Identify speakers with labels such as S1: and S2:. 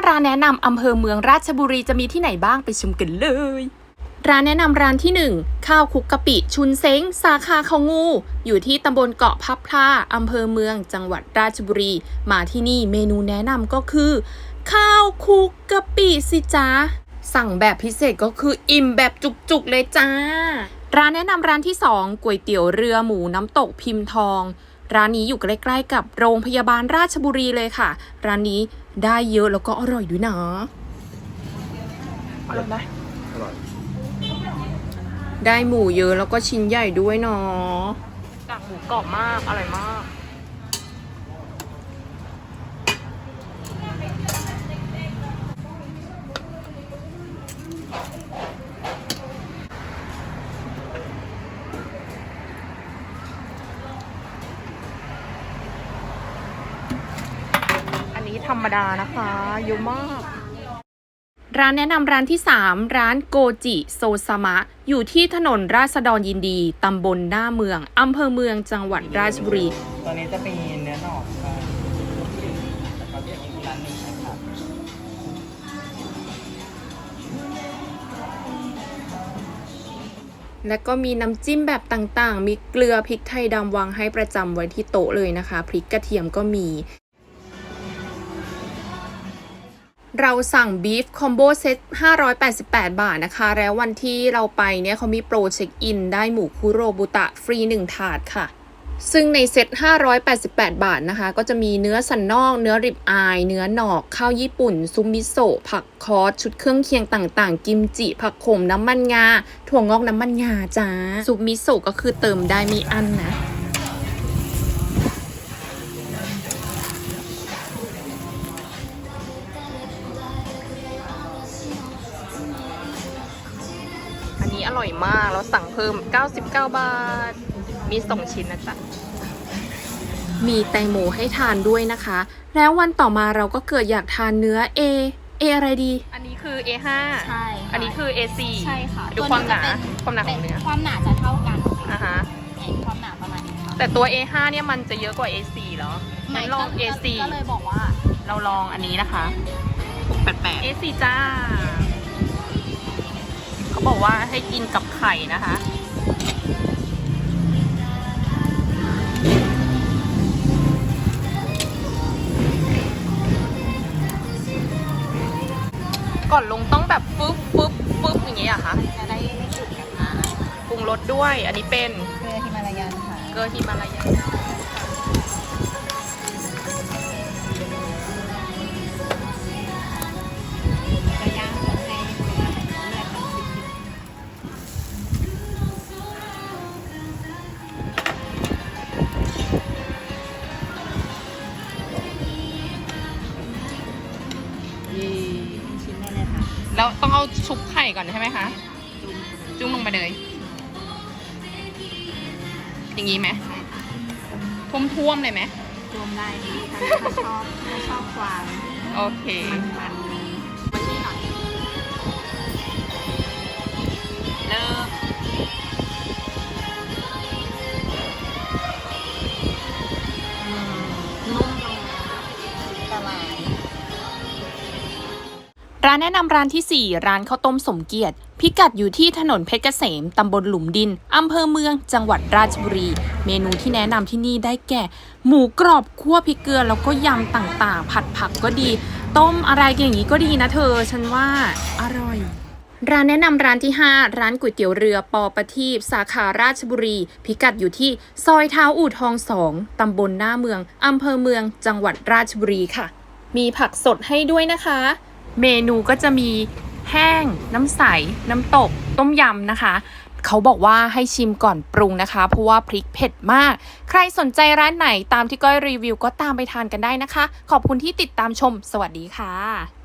S1: 5 ร้านแนะนำอำเภอเมืองราชบุรีจะมีที่ไหนบ้างไปชมกันเลย ร้านแนะนำร้านที่ 1 ข้าวคลุกกะปิชุนเซ้ง สาขาเขางู อยู่ที่ตำบลเกาะพับพลาอำเภอเมือง จังหวัดราชบุรี มาที่นี่เมนูแนะนำก็คือ ข้าวคลุกกะปิสิจ้าสั่งแบบพิเศษก็คืออิ่มแบบจุกๆเลยจ้า ร้านแนะนำร้านที่ 2ก๋วยเตี๋ยวเรือหมูน้ำตกพิมพ์ทอง ร้านนี้อยู่ใกล้ๆกับโรงพยาบาลราชบุรีเลยค่ะ ร้านนี้ได้เยอะแล้วก็อร่อยด้วยนะอร่อยไหม
S2: อร่อย
S1: ได้หมูเยอะแล้วก็ชิ้นใหญ่ด้วยเนาะกากหมูกรอบมาก อร่อยมาก ธรรมดานะคะเยอะมาก ร้านแนะนำร้านที่ 3 ร้านโกจิโซซามะ อยู่ที่ถนนราษฎรยินดี ตำบลหน้าเมือง อำเภอเมืองจังหวัดราชบุรี
S2: ตอนนี้จะมีเนื้อหนอกครับแล้วก็จะมีร้านหนึ่งนะครับ
S1: และก็มีน้ำจิ้มแบบต่างๆ มีเกลือพริกไทยดำวางให้ประจำไว้ที่โต๊ะเลยนะคะ พริกกระเทียมก็มี เราสั่งบีฟคอมโบเซต588 บาทนะคะ แล้ววันที่เราไปเนี่ยเขามีโปรเช็คอิน ได้หมูคุโรบุตะฟรี 1 ถาดค่ะ ซึ่งในเซต588 บาทนะคะ ก็จะมีเนื้อสันนอก เนื้อริบอาย เนื้อหนอก ข้าวญี่ปุ่น ซุปมิโซะ ผักคอสชุดเครื่องเคียงต่างๆ กิมจิ ผักขมน้ำมันงา ถั่วงอกน้ำมันงาจ้า ซุปมิโซะก็คือเติมได้มีอันนะ นนี้อร่อยมาก เราสั่งเพิ่ม 99 บาท มีสองชิ้นนะจ๊ะ มีแตงโมให้ทานด้วยนะคะ แล้ววันต่อมาเราก็เกิดอยากทานเนื้อ A A อะไรดี อันนี้คือ A5
S3: ใช่ค่ะ
S1: อันนี้คือ A4
S3: ใช่ค่ะ
S1: ดูความหนา
S3: ตัวจะ
S1: ความหนาของ
S3: เป็
S1: เนื้อ
S3: ความหนาจะเท่ากัน
S1: อะฮะ
S3: เนี่ยความหนาประมาณนี้ค่ะ
S1: แต่ตัว A5 เนี่ยมันจะเยอะกว่า A4 เหรองั้นลอง
S3: ก็
S1: A4
S3: ก็เลยบอกว่า
S1: เราลองอันนี้นะคะ688 A4 จ้า เขาบอกว่าให้กินกับไข่นะคะ ก่อนลงต้องแบบฟึบฟึบฟึบอย่างเงี้ยเหรอะคะ
S3: จะได้ไม่จุดกันนะ
S1: ปรุงรสด้วย อันนี้เป็น
S3: เกลือฮิมาลายันค่ะ
S1: เกลือฮิมาลายัน
S3: ชิ้นได้เลยค่ะ
S1: แล้วต้องเอาชุบไข่ก่อนใช่ไหมคะ จุ้มลงไปเลย อย่างนี้ไหมท่วมๆเลยไหม
S3: รวมได้ดีค่ะถ้าชอบถ้าชอบความ
S1: โอเค
S3: มันมั
S1: ร้านแนะนำร้านที่ 4 ร้านข้าวต้มสมเกียรติ พิกัดอยู่ที่ถนนเพชรเกษมตำบลหลุมดินอำเภอเมือง จังหวัดราชบุรี เมนูที่แนะนำที่นี่ได้แก่ หมูกรอบคั่วพริกเกลือ แล้วก็ยำต่างๆ ผัดผักก็ดี ต้มอะไรอย่างนี้ก็ดีนะเธอ ฉันว่าอร่อยร้านแนะนำร้านที่ 5 ร้านก๋วยเตี๋ยวเรือปอประทีปสาขาราชบุรี พิกัดอยู่ที่ซอยเท้าอู่ทองสองตำบลหน้าเมืองอำเภอเมือง จังหวัดราชบุรีค่ะ มีผักสดให้ด้วยนะคะ เมนูก็จะมีแห้ง น้ำใส น้ำตก ต้มยำนะคะ เขาบอกว่าให้ชิมก่อนปรุงนะคะ เพราะว่าพริกเผ็ดมาก ใครสนใจร้านไหนตามที่ก้อยรีวิวก็ตามไปทานกันได้นะคะ ขอบคุณที่ติดตามชม สวัสดีค่ะ